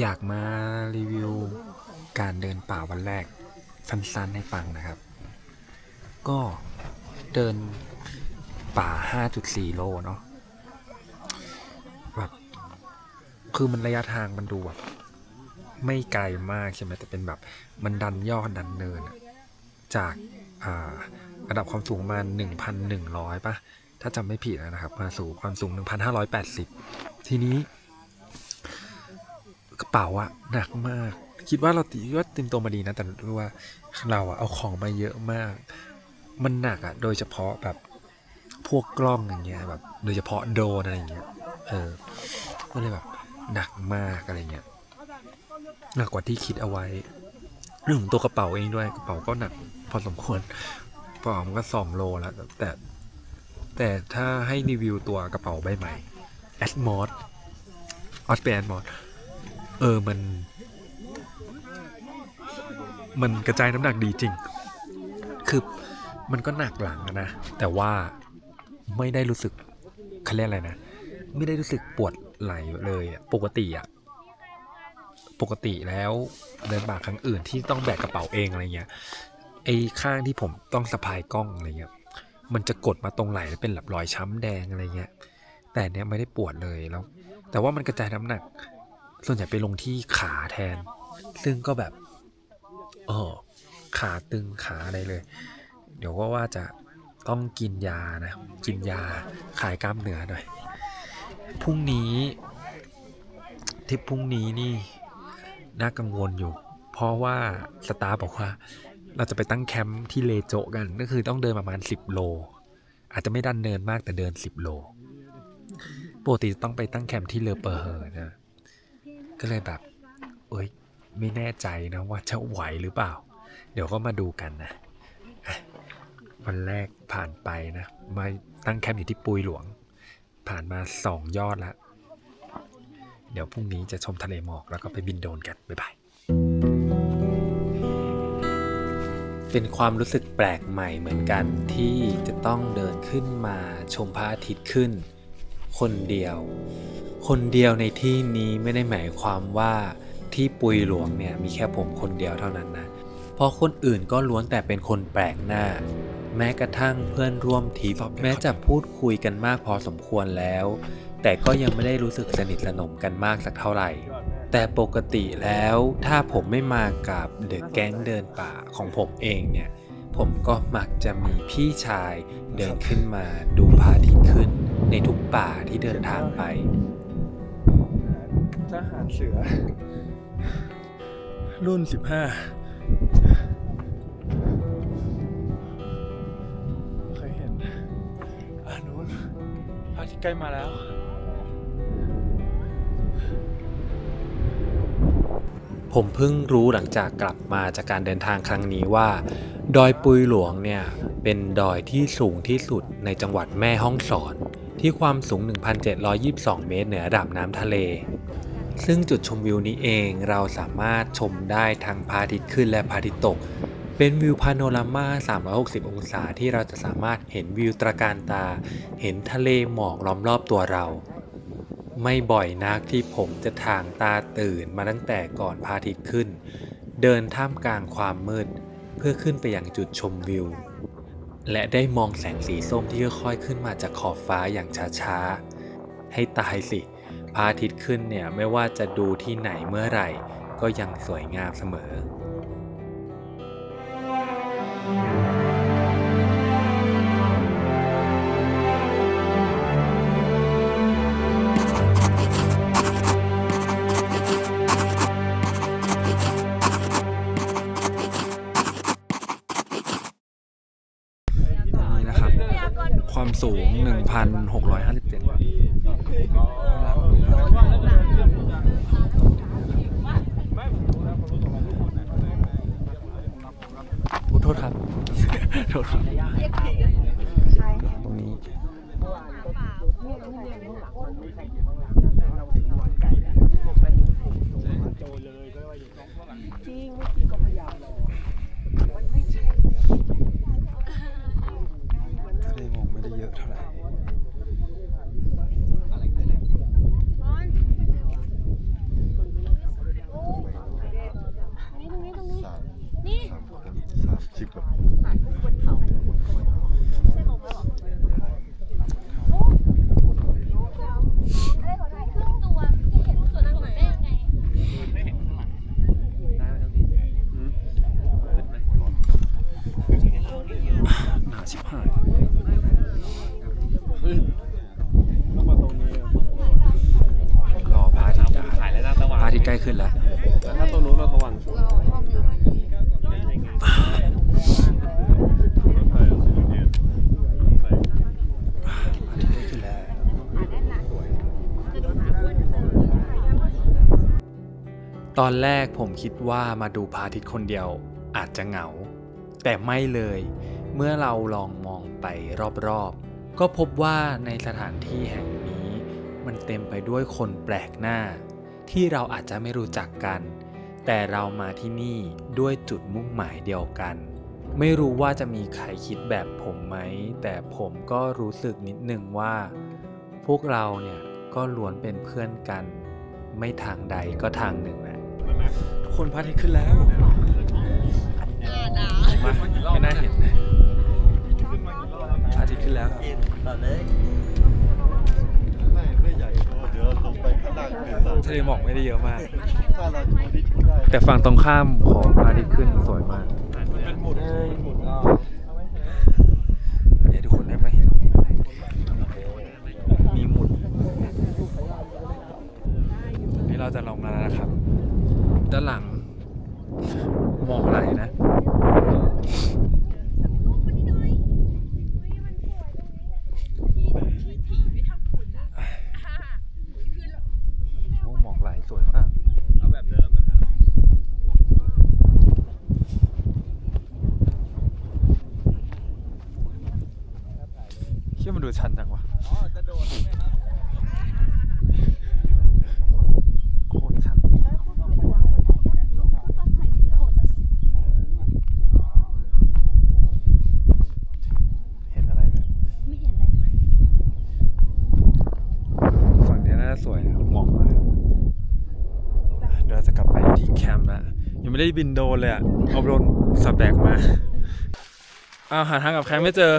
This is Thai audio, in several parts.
อยากมารีวิวการเดินป่าวันแรกสั้นๆให้ฟังนะครับ ก็เดินป่า 5.4 โลเนาะแบบคือมันระยะทางมันดูแบบไม่ไกลมากใช่ไหมแต่เป็นแบบมันดันยอดดันเนิน จากอ่าระดับความสูงมา 1,100ป่ะ ถ้าจำไม่ผิดนะครับ มาสู่ความสูง 1,580 ทีนี้ ระเป๋าอะหนักมาก คิดว่าเราตีว่าเต็มตัวมาดีนะ แต่รู้ว่าเราอะเอาของมาเยอะมาก มันหนักอะโดยเฉพาะแบบพวกกล้องอย่างเงี้ยแบบ โดยเฉพาะโดนอะไรอย่างเงี้ยเออก็เลยแบบหนักมากอะไรเงี้ยหนักกว่าที่คิดเอาไว้เรื่องของตัวกระเป๋าเองด้วยกระเป๋าก็หนักพอสมควรกระเป๋ามันก็สองโลแล้วแต่แต่ถ้าให้รีวิวตัวกระเป๋าใบใหม่ a t m o s ออสเปน a t m o s เออมัน มันกระจายน้ำหนักดีจริง คือมันก็หนักหลังนะ แต่ว่าไม่ได้รู้สึกเขาเรียกอะไรนะ ไม่ได้รู้สึกปวดไหล่เลยปกติอะปกติแล้วเดินป่าครั้งอื่นที่ต้องแบกกระเป๋าเองอะไรเงี้ยไอ้ข้างที่ผมต้องสะพายกล้องอะไรเงี้ยมันจะกดมาตรงไหล่แล้วเป็นแบบรอยช้ำแดงอะไรเงี้ยแต่เนี้ยไม่ได้ปวดเลยแล้ว แต่ว่ามันกระจายน้ำหนัก ส่วนใหญ่ไปลงที่ขาแทน ซึ่งก็แบบเออขาตึงขาอะไรเลย เดี๋ยวก็ว่าจะต้องกินยานะ กินยาคลายกล้ามเนื้อหน่อยพรุ่งนี้ทริปพรุ่งนี้นี่ น่ากังวลอยู่ เพราะว่าสตาร์บอกว่า เราจะไปตั้งแคมป์ที่เลโจกัน ก็คือต้องเดินประมาณ 10 โล อาจจะไม่ดันเนินมากแต่เดิน 10 โลปกติต้องไปตั้งแคมป์ที่เลอเปอร์เฮอร์นะ ก็เลยแบบเอ้ยไม่แน่ใจนะว่าจะไหวหรือเปล่า เดี๋ยวก็มาดูกันนะ วันแรกผ่านไปนะ มาตั้งแคมป์อยู่ที่ปุยหลวง ผ่านมาสองยอดแล้วเดี๋ยวพรุ่งนี้จะชมทะเลหมอกแล้วก็ไปบินโดนกัน บ๊ายบาย เป็นความรู้สึกแปลกใหม่เหมือนกันที่จะต้องเดินขึ้นมาชมพระอาทิตย์ขึ้น คนเดียว คนเดียวในที่นี้ไม่ได้หมายความว่าที่ปุยหลวงเนี่ยมีแค่ผมคนเดียวเท่านั้นนะ เพราะคนอื่นก็ล้วนแต่เป็นคนแปลกหน้า แม้กระทั่งเพื่อนร่วมทริปแม้จะพูดคุยกันมากพอสมควรแล้ว แต่ก็ยังไม่ได้รู้สึกสนิทสนมกันมากสักเท่าไหร่ แต่ปกติแล้วถ้าผมไม่มากับเดอะแก๊งเดินป่าของผมเองเนี่ย ผมก็มักจะมีพี่ชายเดินขึ้นมาดูพระอาทิตย์ขึ้น ในทุกป่าที่เดินทางไป ทหารเสือ รุ่นสิบห้าเคยเห็นอ่านู้นพระอาทิตย์ใกล้มาแล้ว ผมเพิ่งรู้หลังจากกลับมาจากการเดินทางครั้งนี้ว่า ดอยปุยหลวงเนี่ย เป็นดอยที่สูงที่สุดในจังหวัดแม่ฮ่องสอน ที่ความสูง 1,722 เมตรเหนือระดับน้ำทะเล ซึ่งจุดชมวิวนี้เองเราสามารถชมได้ทั้งพระอาทิตย์ขึ้นและพระอาทิตย์ตก เป็นวิวพาโนรามา 360 องศาที่เราจะสามารถเห็นวิวตระการตา เห็นทะเลหมอกล้อมรอบตัวเรา ไม่บ่อยนักที่ผมจะทางตาตื่นมาตั้งแต่ก่อนพระอาทิตย์ขึ้น เดินท่ามกลางความมืด เพื่อขึ้นไปยังจุดชมวิว และได้มองแสงสีส้มที่ค่อยๆขึ้นมาจากขอบฟ้าอย่างช้าๆ ให้ตายสิพระอาทิตย์ขึ้นเนี่ยไม่ว่าจะดูที่ไหนเมื่อไหร่ ก็ยังสวยงามเสมอ 1,657โทษครับ โทษครับ ตรงนี้ ชิบหายรอพระอาทิตย์ถ่ายแล้วน้ตะวันพระอาทิตย์ใกล้ขึ้นแล้วถ้าตรงนู้นเราตะวันตอนแรกผมคิดว่ามาดูพระอาทิตย์คนเดียวอาจจะเหงา แต่ไม่เลย เมื่อเราลองมองไปรอบๆ ก็พบว่าในสถานที่แห่งนี้ มันเต็มไปด้วยคนแปลกหน้า ที่เราอาจจะไม่รู้จักกัน แต่เรามาที่นี่ด้วยจุดมุ่งหมายเดียวกัน ไม่รู้ว่าจะมีใครคิดแบบผมไหม แต่ผมก็รู้สึกนิดนึงว่า พวกเราเนี่ยก็ล้วนเป็นเพื่อนกัน ไม่ทางใดก็ทางหนึ่งแหละทุกคนพระอาทิตย์ขึ้นแล้วมาไม่น่าเห็นพระอาทิตย์ ขึ้นแล้วครับต่อเลยไม่ไม่ใหญ่พอเดี๋ยวลงไปข้างล่างเกินเราทะเลหมอกไม่ได้เยอะมาก ถ้าเราจะไม่ได้ช่วยได้แต่ฝั่งตรงข้ามของพระอาทิตย์ขึ้นสวยมาก เป็นหมุดหมุดเอาอยากให้ทุกคนได้มาเห็น มีหมุด นี่เราจะลงมาแล้วนะครับ ด้านหลังหมอกไหลนะ โอ้หมอกไหลสวยมาก เอาแบบเดิมนะครับ เชื่อมัน ดูชันจังวะโคตรชันเห็นอะไรเนี่ยไม่เห็นอะไรเลยฝั่งนี้น่าจะสวยนะมองมาเดี๋ยวเราจะกลับไปที่แคมป์ละยังไม่ได้บินโดรนเลยอะเอาโดรนสับแบกมา อ้าวหาทางกับแคมป์ไม่เจอ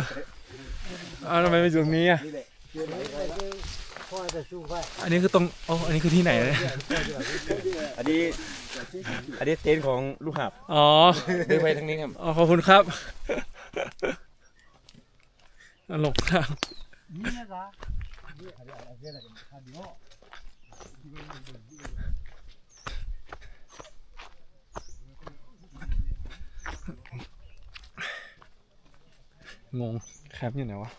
อ้าวทำไมไม่อยู่ตรงนี้อะ อันนี้คือตรงโอ้อันนี้คือที่ไหนเนี่ยอันนี้ อันนี้เต็นท์ของลูกหับอ๋อ เดินไปทางนี้ครับ อ๋อ ขอบคุณครับหลงทางงงแคปอยู่ไหนวะ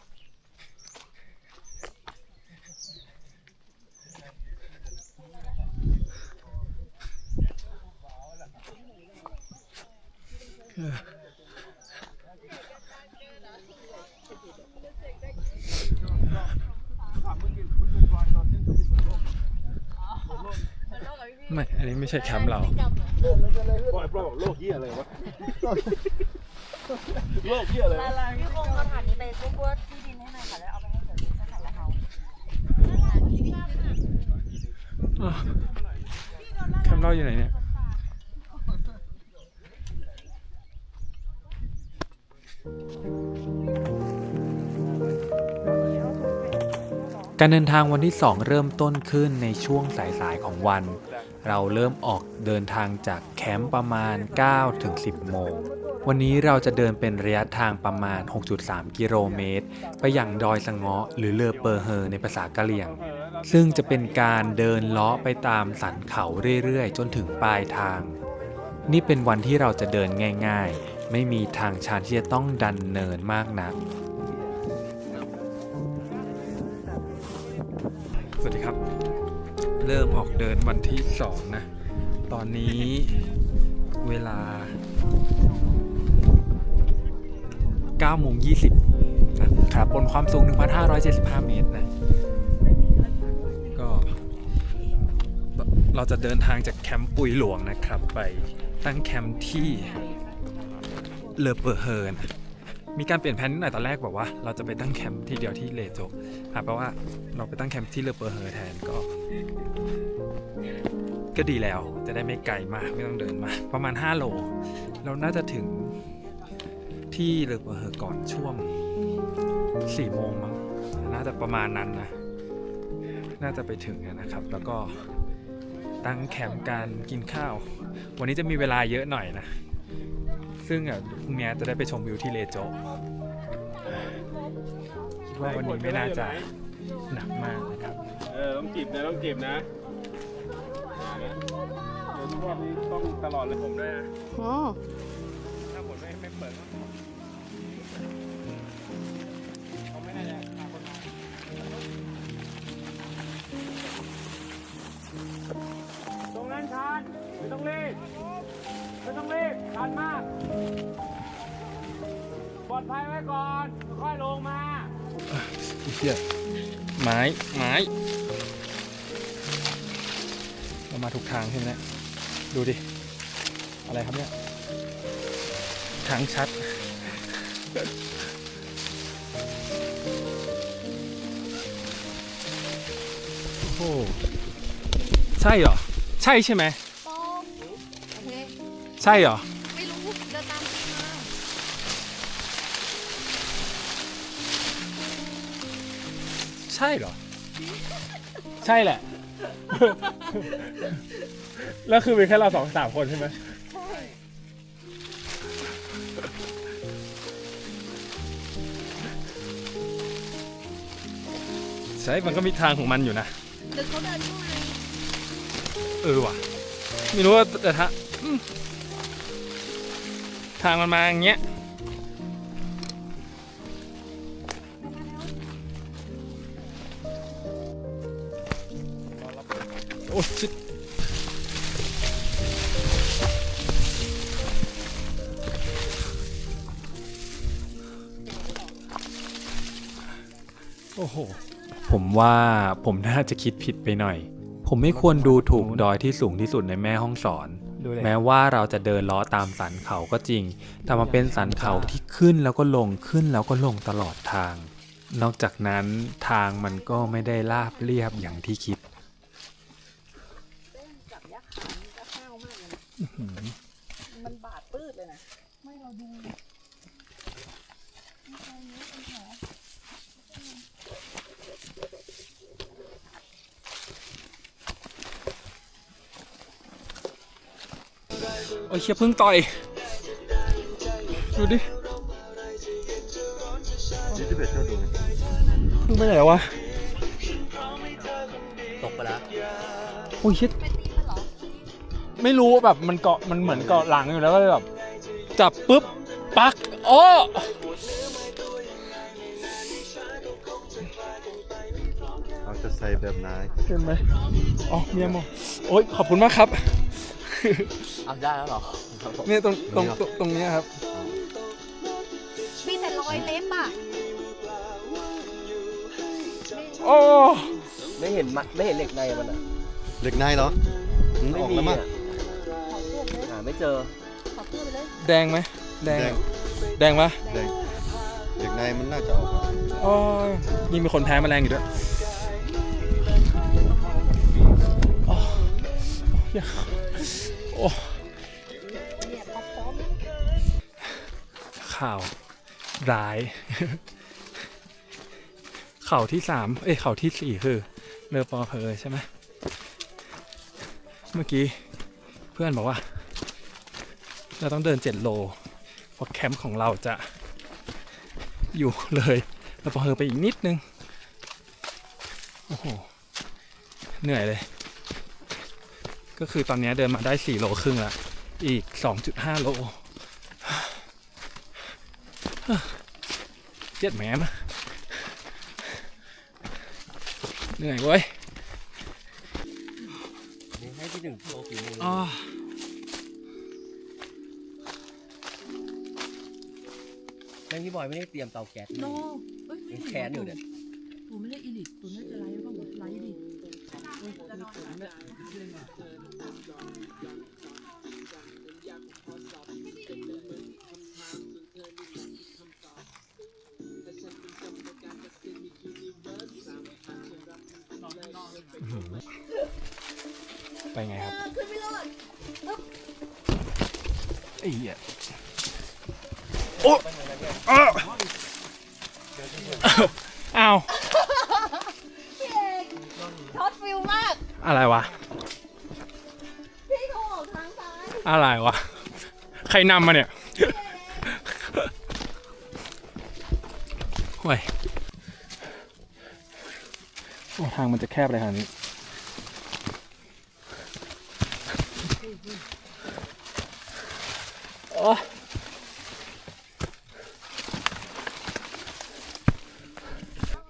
ไม่ อันนี้ไม่ใช่แคมป์เราก็ไอ้ปลาบอกโลกเหี้ยอะไรวะ โลกเหี้ยอะไรวะ พี่คงเอาฐานนี้ไปพวกพวกที่ดินให้หน่อยค่ะแล้วเอาไปให้เดี๋ยวดิฉันใส่กระเทาอ้าวแคมป์เราอยู่ไหนเนี่ย การเดินทางวันที่ 2 เริ่มต้นขึ้นในช่วงสายๆของวัน เราเริ่มออกเดินทางจากแคมป์ประมาณ 9 ถึง 10 โมง วันนี้เราจะเดินเป็นระยะทางประมาณ 6.3 กิโลเมตร ไปย่างดอยสะเงาะหรือเลอเปอร์เฮอในภาษากะเหรี่ยง ซึ่งจะเป็นการเดินเลาะไปตามสันเขาเรื่อยๆ จนถึงปลายทาง นี่เป็นวันที่เราจะเดินง่าย ๆ ไม่มีทางชันที่จะต้องดันเนินมากนัก เริ่มออกเดินวันที่2นะ ตอนนี้เวลา9โมง20นะครับบนความสูง 1,575 เมตรนะ ก็ เราจะเดินทางจากแคมป์ปุยหลวงนะครับ ไปตั้งแคมป์ที่เลอเปอร์เฮิร์นมีการเปลี่ยนแผนนิดหน่อยตอนแรกแบอกว่า เราจะไปตั้งแคมป์ที่เดียวที่เลโจหาแปลว่าเราไปตั้งแคมป์ที่เลอเปอร์เฮอร์แทนก็ ก็ดีแล้วจะได้ไม่ไกลมากไม่ต้องเดินมา ประมาณ 5 โล เราน่าจะถึงที่เลอเปอร์เฮอร์ก่อนช่วง4โมงมั้งน่าจะประมาณนั้นนะ น่าจะไปถึงนะครับ แล้วก็ตั้งแคมป์การกินข้าว วันนี้จะมีเวลาเยอะหน่อยนะ ซึ่งอะพรุ่งนี้จะได้ไปชมวิวที่เลโจคิดว่าวันนี้ไม่น่าจะหนักมากนะครับ เออต้องจีบนะต้องจีบนะเดี๋ยวทุกรอบนี้ต้องตลอดเลยผมด้วยนะโอ๋อถ้าผมไม่ไม่เปิดเขาไม่น่าจะพาคนมาตรงนั้นชันไม่ต้องรีบไม่ต้องรีบชันมาก ปลอดภัยไว้ก่อน ค่อยลงมาเฮียไม้ ไม้ มาถูกทางใช่ไหมเนี่ยดูดิ อะไรครับเนี่ยทางชัด โอ้ใช่เหรอ ใช่ใช่ไหมตรงโอเค ใช่เหรอ ไม่รู้เดินตามพี่มาใช่เหรอ ใช่แหละ แล้วคือมีแค่เราสองสามคนใช่ไหมใช่ มันก็มีทางของมันอยู่นะ หรือเขาเดินเข้ามาเออว่ะ ไม่รู้ว่าแต่ทางอืมทางมันมาอย่างเงี้ย อ้ชิดโอ้โห ผมว่าผมน่าจะคิดผิดไปหน่อย ผมไม่ควรดูถูกดอยที่สูงที่สุดในแม่ห้องสอน แม้ว่าเราจะเดินล้อตามสันเขาก็จริง แต่มันเป็นสันเขาที่ขึ้นแล้วก็ลงขึ้นแล้วก็ลงตลอดทาง นอกจากนั้นทางมันก็ไม่ได้ราบเรียบอย่างที่คิด จับยักษ์ขามันก็ห้าว มากเลยนะมันบาดปื้ดเลยนะ ไม่เราดูโอ้ยเชี่ยเพิ่งต่อย ดูดิยี่สิบเอ็ดเจ้าดูเพิ่งไปไหนวะ ตกไปแล้ว โอ้ยชิดไปตีมันเหรอ ไม่รู้แบบมันเกาะมันเหมือนเกาะหลังอยู่แล้วก็เลยแบบจับปุ๊บปักโอ้เราจะใส่แบบไหนเห็นไหมอ๋อเมียมองโอ้ยขอบคุณมากครับ เอาได้แล้วเหรอเนี่ยตรงตรงตรงตรงเนี้ยครับ มีแต่รอยเล็บอะโอ้ ไม่เห็นมะไม่เห็นเหล็กในมันอะเหล็กในเหรอมันไม่ออกมีแล้วมั้งอะหา ไม่เจอ ขอเพื่อนไปเลยแดงไหมแดง แดงแดงปะแดงเหล็กในมันน่าจะออกแล้วโอ้ยยิ่งมีคนแพ้แมลงอยู่ด้วยโอ้ยโอ้เนี่ยพอพร้อมข่าวร้ายเข่าที่สามเอ้ยเข่าที่สี่คือเรือปอเพอใช่ไหมเมื่อกี้เพื่อนบอกว่า เราต้องเดินเจ็ดโลเพราะแคมป์ของเราจะอยู่เลยเรือปอเพอไปอีกนิดนึง โอ้โห เหนื่อยเลย ก็คือตอนนี้เดินมาได้ 4 โลครึ่งล้วอีก 2.5 โลเจ็ดแหมมเหนื่อยเว้ย อยไม่ได้เตรียมเตาแก๊สโนเอ้ยยังแขนอยู่เนี่ยผมไม่ได้อีลิทผมน่าจะไลฟ์บ้างไลฟ์ดิไปไงครับขึ้นไม่รอดไอ้เหี้ยโอ้ อ้าวอ้าวพี่เอกช็อตฟิลมาก อะไรวะ พี่เขาออกทางซ้าย อะไรวะ ใครนำมาเนี่ยห่วยโอ้ทางมันจะแคบเลยทางนี้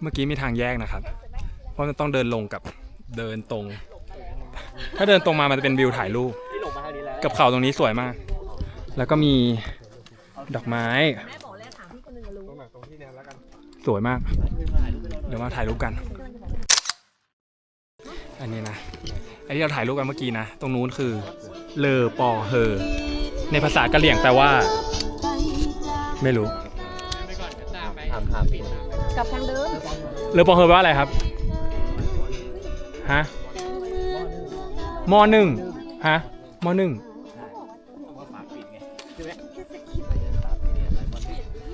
มื่อกี้มีทางแยกนะครับ เพราะมันต้องเดินลงกับเดินตรง ถ้าเดินตรงมามันจะเป็นวิวถ่ายรูปที่ลงมาทางนี้แล้วกับเขาตรงนี้สวยมาก แล้วก็มีดอกไม้แม่บอกแล้วถามพี่คนหนึ่งอะรู้สวยมาก เดี๋ยวมาถ่ายรูปกัน อันนี้นะ ไอ้ที่เราถ่ายรูปกันเมื่อกี้นะ ตรงนู้นคือ เลอปอเฮอ ในภาษากะเหรี่ยงแปลว่า ไม่รู้ ถามถามปิดกลับทางเดิม เลอปอเฮอแปลว่าอะไรครับ ฮะมอหนึ่งฮะมอหนึ่ง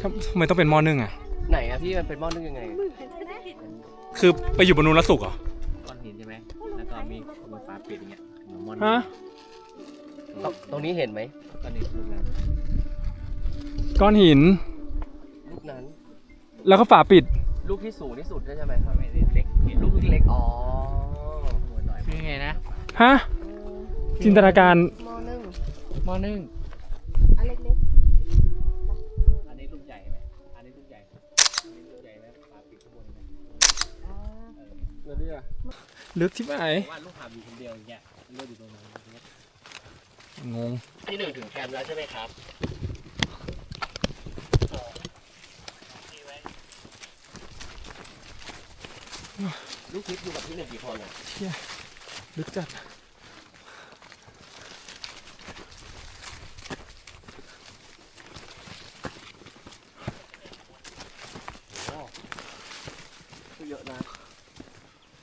ทำทำไมต้องเป็นมอหนึ่งอะ ไหนอะพี่มันเป็นหม้อนึ่งยังไงคือไปอยู่บนนู้นแล้วสุกเหรอ ก้อนหินใช่ไหมแล้วก็มีมือฟ้าปิดอย่างเงี้ยเหมือนมอนฮะ ตรงตรงนี้เห็นไหมก้อนหินลูกนั้นก้อนหินลูกนั้น แล้วก็ฝาปิด ลูกที่สูงที่สุดใช่ไหมครับไม่ได้เล็กเห็นลูลูกกเล็กๆอ๋อหัวหน่อยคือไงนะฮะจินตนาการมอหนึ่งมอนึ่งอันเล็กอันนี้ลูกใหญ่ไหมอันนี้ลูกใหญ่อันนี้ลูกใหญ่ไหมฟ้าปิดข้างบนไหมลึกที่ไหนว่าลูกหาบอยู่คนเดียวอย่างเงี้ยลูกอยู่ตรงนั้นอย่างเงี้ยงงที่หนึ่งถึงแคมป์แล้วใช่ไหมครับ ลูกทิพย์อยู่กับที่หนึ่งกี่คนอะลึกจัดก็เยอะนะ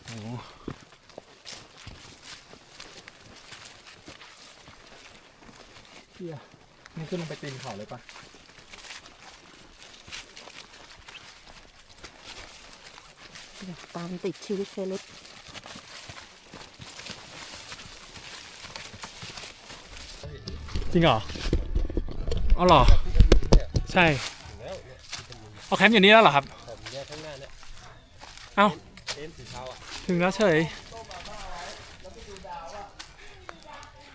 โอ้โหเฮียนี่ขึ้นลงไปตีนเขาเลยปะ ๆ ตามติดชีวิตเซเลบจริงเหรอเอาเหรอ ใช่เอาแคมป์อยู่นี่แล้วเหรอครับเอ้าถึงแล้วเฉย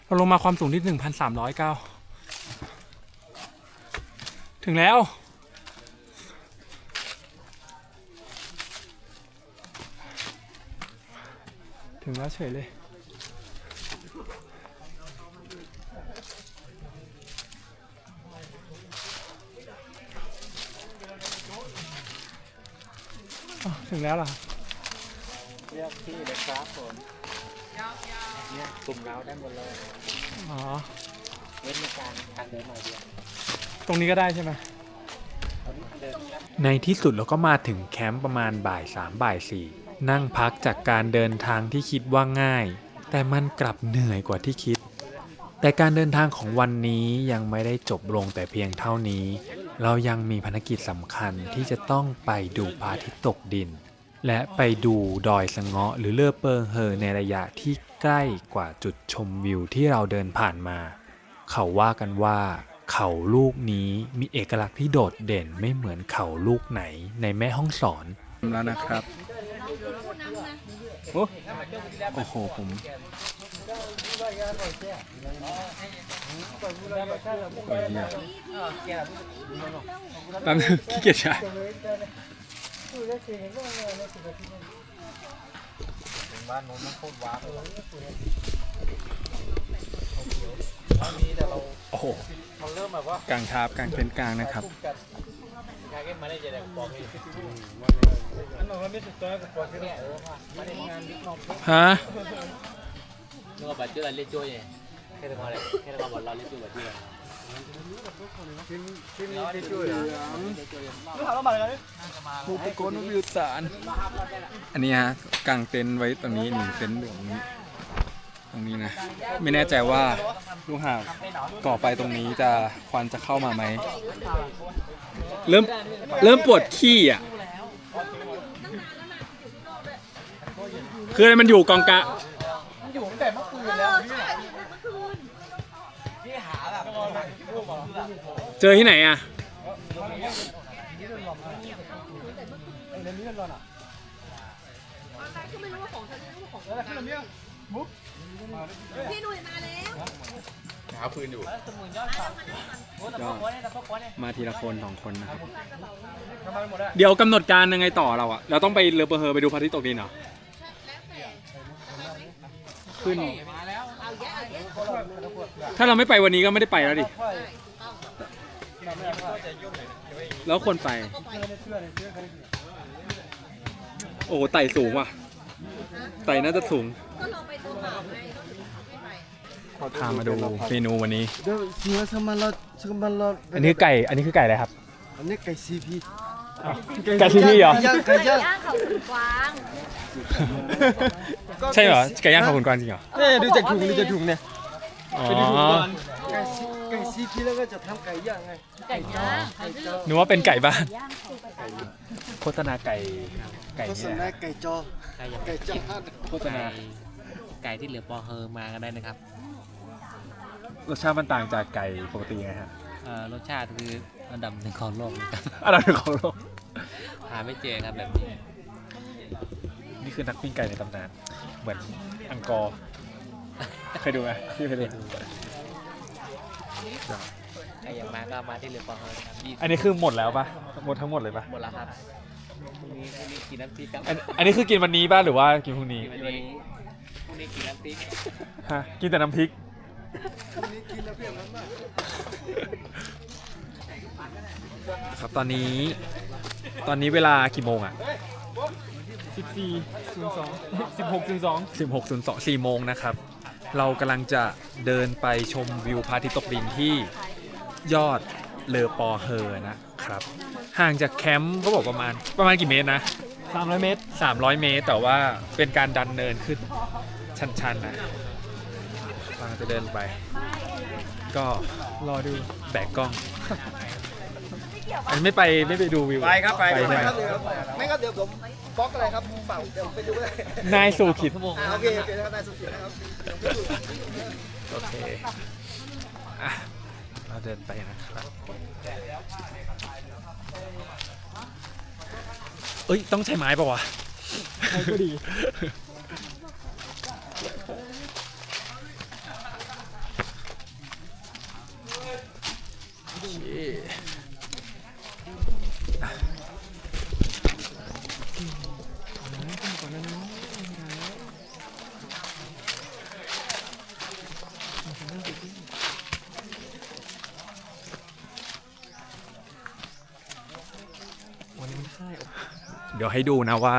เราลงมาความสูงที่หนึ่งพันสามร้อยเก้าถึงแล้ว ถึง แล้วเฉยเลย ถึงแล้วเหรอเรียกที่เลยครับผมเนี่ยกลุ่มเราได้หมดเลยอ๋อเว้นในการการเดินหน่อยเดียวตรงนี้ก็ได้ใช่ไหมในที่สุดเราก็มาถึงแคมป์ประมาณบ่ายสามบ่ายสี่ นั่งพักจากการเดินทางที่คิดว่าง่าย แต่มันกลับเหนื่อยกว่าที่คิด แต่การเดินทางของวันนี้ยังไม่ได้จบลงแต่เพียงเท่านี้ เรายังมีภารกิจสำคัญที่จะต้องไปดูพระอาทิตย์ตกดิน และไปดูดอยสะเงาะหรือเลอเปิงเฮอในระยะที่ใกล้กว่าจุดชมวิวที่เราเดินผ่านมา เขาว่ากันว่าเขาลูกนี้มีเอกลักษณ์ที่โดดเด่นไม่เหมือนเขาลูกไหนในแม่ห้องสอนแล้วนะครับ โอ้โหผมแป๊บนึงขี้เกียจใช้บ้านโน้นมันโคตรว้าเลยโอ้โหมันเริ่มแบบว่ากลางทาบกลางเต็นกลางนะครับ ฮะนึกว่าบัตรเจอเล่นจุ้ยแค่ตะกอนอะไรแค่ตะกอนบอลเราเล่นจุ้ยบัตรเจอที่นี่ที่ช่วยเหรอผู้ประกนวิวสาร อันนี้ฮะกางเต็นท์ไว้ตรงนี้หนึ่งเต็นท์หนึ่งนี้ ตรงนี้นะ ไม่แน่ใจว่าลูกหาบก่อไฟตรงนี้จะควันจะเข้ามาไหม เริ่มเริ่มปวดขี้อะ คืออะไรมันอยู่กองกะเจอที่ไหนอะพี่หนุ่ยมาแล้ว หาฟืนอยู่ก็มาทีละคนสองคนนะครับเดี๋ยวกำหนดการยังไงต่อเราอะเราต้องไปเรือเบอร์เฮอไปดูพระอาทิตย์ตกดินเหรอ ขึ้นถ้าเราไม่ไปวันนี้ก็ไม่ได้ไปแล้วดิแล้วคนไป โอ้โหไต่สูงว่ะ ไต่น่าจะสูง ก็เราไปตัวเปล่าไงก็ถึง พามาดูเมนูวันนี้ เดี๋ยวเสียสมันเราสมันเราอันนี้ไก่ อันนี้คือไก่อะไรครับ อันนี้ไก่ซีพีไก่ที่นี่เหรอ ย่างไก่ย่างย่างเขาขุนกวางใช่เหรอ ไก่ย่างของคุณกวางจริงเหรอ เนี่ยดูจากถุงดูจากถุงเนี่ยอ๋อ ไก่ซีไก่ซีพีแล้วก็จะทำไก่ย่างไงไก่ย่างนึกว่าเป็นไก่บ้าน โฆษณาไก่ ไก่ก็สนี่นแหในละไก่จอใครอยากไก่จ้าโฆษณาไก่ที่เหลือปอเฮอมากันได้นะครับ รสชาติมันต่างจากไก่ปกติไงฮะเอ่อรสชาติคืออันดับหนึ่งของโลกนะครับอะไรของโลกหาไม่เจอครับแบบนี้ นี่คือนักปิ้งไก่ในตำนาน เหมือนอังกอร์เคยดูไหมพี่เคยดูใครอยากมาก็มาที่เหลือปอเฮอนะครับยี่สิบอันนี้คือหมดแล้วปะหมดทั้งหมดเลยปะหมดแล้วครับพรุ่งนี้พรุ่งนี้กินน้ำพริกครับอันอันนี้คือกินวันนี้ป่ะหรือว่ากินพรุ่งนี้กินวันนี้พรุ่งนี้กินน้ำพริกฮะกินแต่น้ำพริก ครับตอนนี้ตอนนี้เวลากี่โมงอะ14 02 16 02 16 02 4โมงนะครับ เรากำลังจะเดินไปชมวิวพระอาทิตย์ตกดินที่ยอดเลอปอเฮอนะครับ ห่างจากแคมป์เขาบอกประมาณประมาณกี่เมตรนะ300เมตร300 เมตรแต่ว่าเป็นการดันเนินขึ้นชันๆนะ เราจะเดินไป ก็รอดูแบกกล้อง อันไม่ไปไม่ไปดูวิวไปครับไปไปไปไหมครับไม่ครับเดี๋ยวผมบล็อกอะไรครับฝากเดี๋ยวไปดูเลยนายสู่ขิดอ่าโอเคโอเคนะครับนายสุขีนะครับโอเคอะเราเดินไปนะครับเอ้ยต้องใช้ไม้ป่าวะ ใช้ก็ดี เดี๋ยวให้ดูนะว่า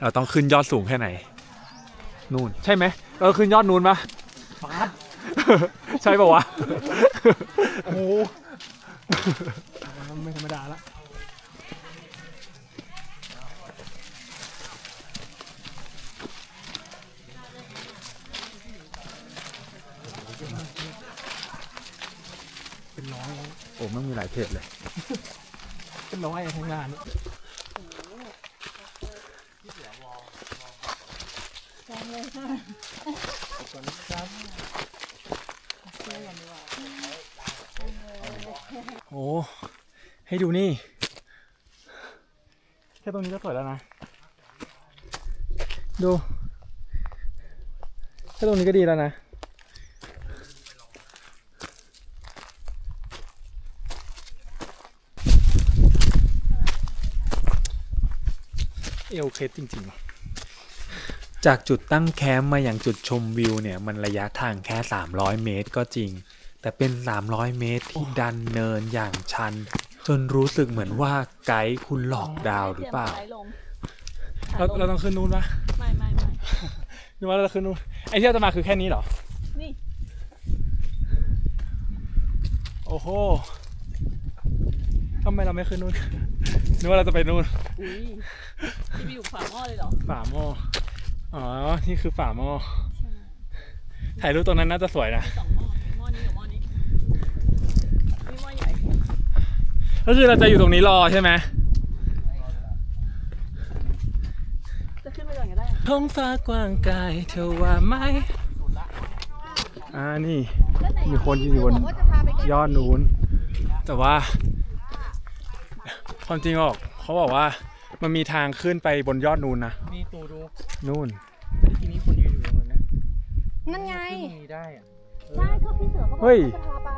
เราต้องขึ้นยอดสูงแค่ไหน นู่น ใช่ไหมเราขึ้นยอดนู้นปะฟาใช่ปะวะ โอ้โห ไม่ธรรมดาละเป็นร้อยโอ้ไม่มีหลายเพจเลย เป็นร้อยทั้งงาน โอ้ให้ดูนี่ แค่ตรงนี้ก็สวยแล้วนะ ดู แค่ตรงนี้ก็ดีแล้วนะเอลเคสจริง ๆ จากจุดตั้งแคมป์มาอย่างจุดชมวิวเนี่ย มันระยะทางแค่ 300 เมตรก็จริง แต่เป็น 300 เมตรที่ดันเนินอย่างชัน จนรู้สึกเหมือนว่าไกด์คุณหลอกดาวหรือเปล่า เราเราต้องขึ้นนู้นปะไม่ไม่ไม่นึกว่าเราจะขึ้นนู้นไอ้ที่เราจะมาคือแค่นี้เหรอ นี่ โอ้โหทำไมเราไม่ขึ้นนู้นนึกว่าเราจะไปนู้นอุ้ยที่ไปอยู่ฝาหม้อเลยเหรอฝาหม้ออ๋อ นี่คือฝาหม้อถ่ายรูปตรงนั้นน่าจะสวยนะสองหม้อหม้อนี้กับหม้อนี้นี่หม้อใหญ่ ก็คือเราจะอยู่ตรงนี้รอใช่ไหมจะขึ้นไปก่อนก็ได้ท้องฟ้ากว้างไกลเธอว่าไหมอ่านี่ มีคนที่อยู่บนยอดนู้น แต่ว่า ความจริงบอก เขาบอกว่ามันมีทางขึ้นไปบนยอดนู้นนะมีตูดูนู่นเมื่อกี้นี้คนยืนอยู่ตรงนั้นนะนั่นไงขึ้นตรงนี้ได้อะใช่ก็พี่เสือเขาบอกเฮ้ยว่าจะพาไป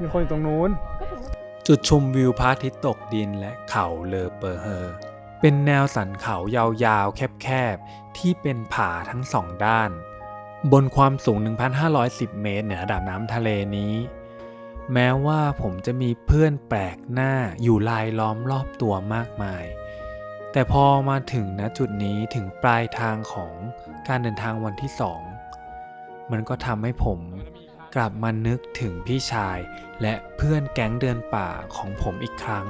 มีคนอยู่ตรงนู้นก็ถึง จุดชมวิวพระอาทิตย์ตกดินและเขาเลอเปอร์เฮอร์เป็นแนวสันเขายาวๆ แคบๆ ที่เป็นผาทั้งสองด้าน บนความสูง 1,510 เมตรเหนือระดับน้ำทะเลนี้ แม้ว่าผมจะมีเพื่อนแปลกหน้าอยู่ลายล้อมรอบตัวมากมาย แต่พอมาถึงณจุดนี้ถึงปลายทางของการเดินทางวันที่สองมันก็ทำให้ผม กลับมานึกถึงพี่ชายและเพื่อนแก๊งเดินป่าของผมอีกครั้ง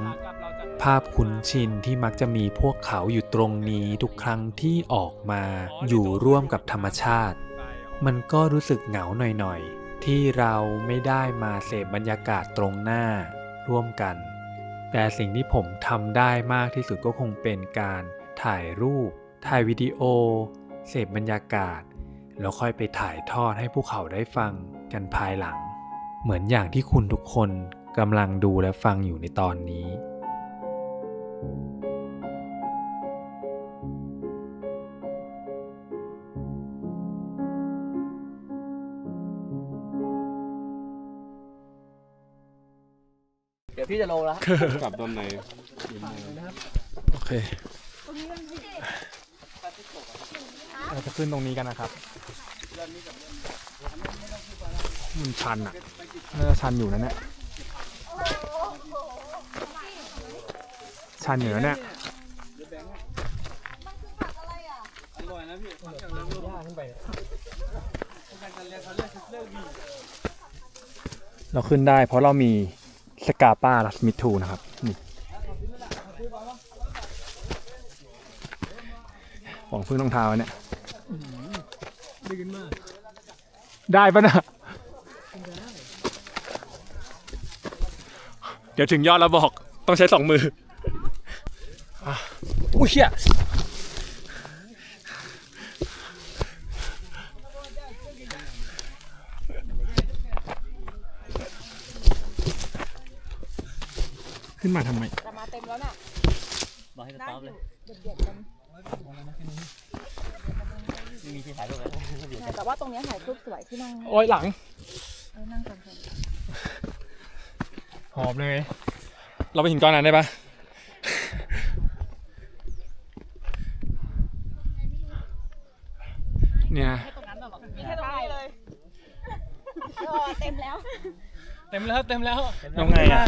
ภาพคุ้นชินที่มักจะมีพวกเขาอยู่ตรงนี้ทุกครั้งที่ออกมาอยู่ร่วมกับธรรมชาติ มันก็รู้สึกเหงาหน่อยๆ ที่เราไม่ได้มาเสพบรรยากาศตรงหน้าร่วมกัน แต่สิ่งที่ผมทำได้มากที่สุดก็คงเป็นการถ่ายรูป ถ่ายวิดีโอ เสพบรรยากาศ แล้วค่อยไปถ่ายทอดให้พวกเขาได้ฟัง กันภายหลัง เหมือนอย่างที่คุณทุกคนกำลังดูและฟังอยู่ในตอนนี้ เดี๋ยวพี่จะลงแล้ว กลับตอนไหนโอเคเราจะขึ้นตรงนี้กันนะครับ มันชันอะน่าจะชันอยู่นะเนี่ยชันอยู่นะเนี่ยเราขึ้นได้เพราะเรามีสกาป้าลัสมิทูนะครับนี่หวังพึ่งรองเท้าไว้เนี่ยได้ปะนะ เดี๋ยวถึงยอดแล้วบอกต้องใช้สองมืออะอุ้ยเชี่ยขึ้นมาทำไมแต่มาเต็มแล้วน่ะบอกให้สต็อปเลยเด็ดๆกันไม่มีที่ถ่ายรูปเลยใช่แต่ว่าตรงเนี้ยถ่ายรูปสวยที่นั่งโอ้ยหลัง เออนั่งกัน หอมเลย เราไปหินก้อนนั้นได้ปะเนี่ยมีแค่ตรงนี้เลยเต็มแล้ว เต็มแล้วเต็มแล้วแล้วไงอะ